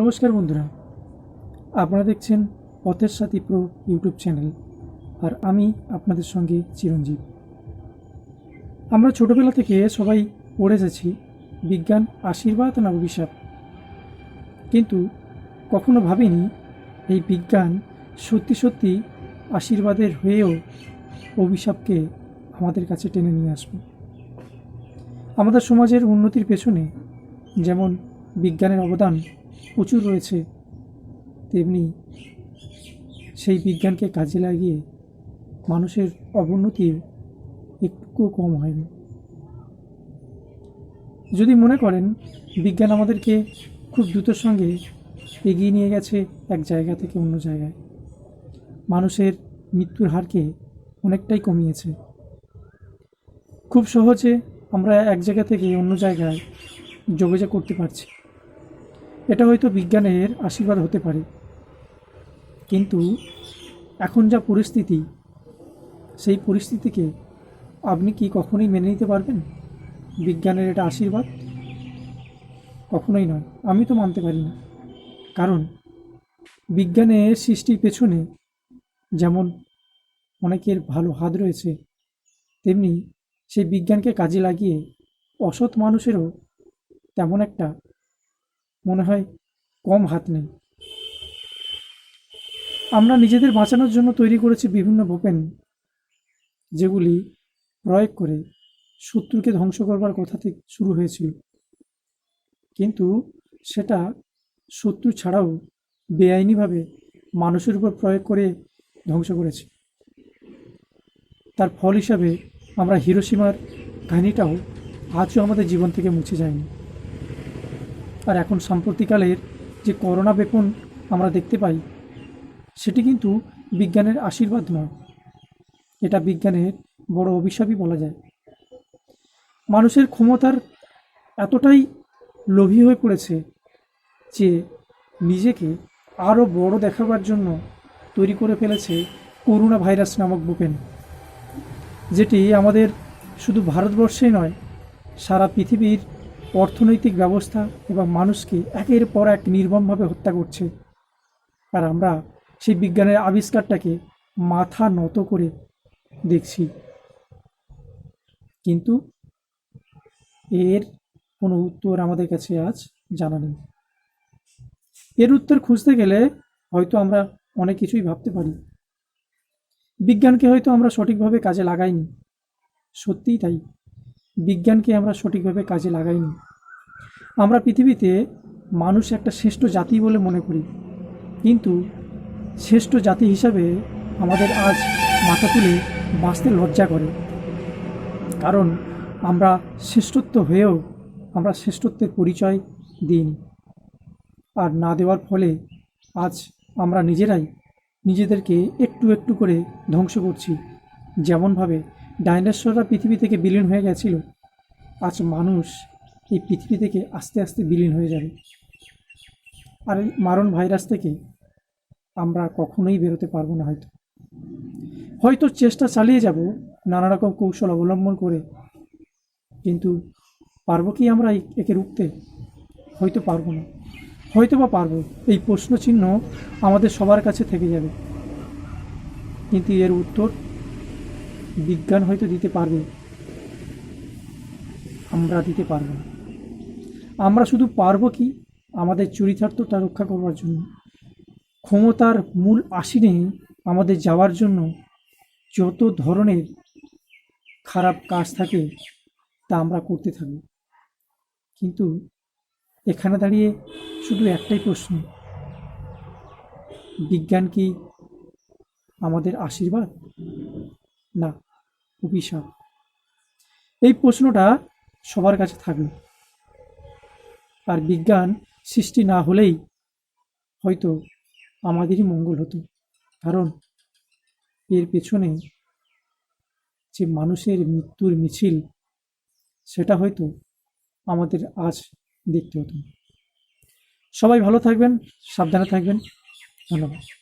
নমস্কার বন্ধুরা। আপনারা দেখছেন পথের সাথী প্রো ইউটিউব চ্যানেল, আর আমি আপনাদের সঙ্গে চিরঞ্জীব। আমরা ছোটবেলা থেকে সবাই পড়ে যাচ্ছি বিজ্ঞান, আশীর্বাদ, না অভিশাপ। কিন্তু কখনো ভাবিনি এই বিজ্ঞান সত্যি সত্যি আশীর্বাদের হয়েও অভিশাপকে আমাদের কাছে টেনে নিয়ে আসবে। আমাদের সমাজের উন্নতির পেছনে যেমন বিজ্ঞানের অবদান প্রচুর রয়েছে। তেমনি সেই বিজ্ঞানকে কাজে লাগিয়ে মানুষের অবনতির একটুও কম হয়নি যদি মনে করেন, বিজ্ঞান আমাদেরকে খুব দ্রুতর সঙ্গে এগিয়ে নিয়ে গেছে এক জায়গা থেকে অন্য জায়গায়। মানুষের মৃত্যুর হারকে অনেকটাই কমিয়েছে। খুব সহজে আমরা এক জায়গা থেকে অন্য জায়গায় যোগাযোগ করতে পারছি। এটা হয়তো বিজ্ঞানের আশীর্বাদ হতে পারে। কিন্তু এখন যা পরিস্থিতি, সেই পরিস্থিতিকে আপনি কি কখনোই মেনে নিতে পারবেন? বিজ্ঞানের এটা আশীর্বাদ? কখনোই নয়। আমি তো মানতে পারি না। কারণ বিজ্ঞানের সৃষ্টির পেছনে যেমন অনেকের ভালো হাত রয়েছে, তেমনি সেই বিজ্ঞানকে কাজে লাগিয়ে অসৎ মানুষেরও তেমন একটা মনে হয় কম হাত নেই। আমরা নিজেদের বাঁচানোর জন্য তৈরি করেছি বিভিন্ন বোপেন যেগুলি প্রয়োগ করে শত্রুকে ধ্বংস করবার কথা থেকে শুরু হয়েছিল। কিন্তু সেটা শত্রু ছাড়াও বেআইনিভাবে মানুষের উপর প্রয়োগ করে ধ্বংস করেছে। তার ফল হিসাবে আমরা হিরোসীমার কাহিনীটাও আজও আমাদের জীবন থেকে মুছে যায়নি। আর এখন সাম্প্রতিকালের যে করোনা বেপন আমরা দেখতে পাই, সেটি কিন্তু বিজ্ঞানের আশীর্বাদ নয়। এটা বিজ্ঞানের বড় অভিশাপই বলা যায়। মানুষের ক্ষমতার এতটাই লোভী হয়ে পড়েছে যে নিজেকে আরও বড় দেখাবার জন্য তৈরি করে ফেলেছে করোনা ভাইরাস নামক বুপেন যেটি আমাদের শুধু ভারতবর্ষেই নয়, সারা পৃথিবীর অর্থনৈতিক ব্যবস্থা এবং মানুষকে একের পর এক নির্মমভাবে হত্যা করছে। আর আমরা সেই বিজ্ঞানের আবিষ্কারটাকে মাথা নত করে দেখছি। কিন্তু এর কোনো উত্তর আমাদের কাছে আজ জানা নেই। এর উত্তর খুঁজতে গেলে হয়তো আমরা অনেক কিছুই ভাবতে পারি। বিজ্ঞানকে হয়তো আমরা সঠিকভাবে কাজে লাগাইনি। সত্যিই তাই। বিজ্ঞানকে আমরা সঠিকভাবে কাজে লাগাইনি। আমরা পৃথিবীতে মানুষ একটা শ্রেষ্ঠ জাতি বলে মনে করি। কিন্তু শ্রেষ্ঠ জাতি হিসাবে আমাদের আজ মাথা তুলে বাঁচতে লজ্জা করে। কারণ আমরা শ্রেষ্ঠত্ব হয়েও আমরা শ্রেষ্ঠত্বের পরিচয় দিইনি। আর না দেওয়ার ফলে আজ আমরা নিজেরাই নিজেদেরকে একটু একটু করে ধ্বংস করছি। যেমনভাবে ডাইনোসররা পৃথিবী থেকে বিলীন হয়ে গেছিল। আজ মানুষ এই পৃথিবী থেকে আস্তে আস্তে বিলীন হয়ে যাবে। আর এই মারণ ভাইরাস থেকে আমরা কখনোই বেরোতে পারব না হয়তো। হয়তো চেষ্টা চালিয়ে যাব, নানা রকম কৌশল অবলম্বন করে। কিন্তু পারব কি আমরা একে রুখতে? হয়তো পারব না। হয়তো বা পারব। এই প্রশ্ন চিহ্ন আমাদের সবার কাছে থেকে যাবে। কিন্তু এর উত্তর বিজ্ঞান হয়তো দিতে পারবে। আমরা দিতে পারব না। আমরা শুধু পারব কি? আমাদের চরিতার্থটা রক্ষা করবার জন্য। ক্ষমতার মূল আসিনে আমাদের যাওয়ার জন্য। যত ধরনের খারাপ কাজ থাকে, তা আমরা করতে থাকব। কিন্তু এখানে দাঁড়িয়ে শুধু একটাই প্রশ্ন। বিজ্ঞান কি আমাদের আশীর্বাদ? না অভিশাপ এই প্রশ্নটা সবার কাছে থাকবে আর বিজ্ঞান সৃষ্টি না হলেই হয়তো আমাদেরই মঙ্গল হতো। কারণ এর পেছনে যে মানুষের মৃত্যুর মিছিল, সেটা হয়তো আমাদের আজ দেখতে হতো। সবাই ভালো থাকবেন, সাবধানে থাকবেন। ধন্যবাদ।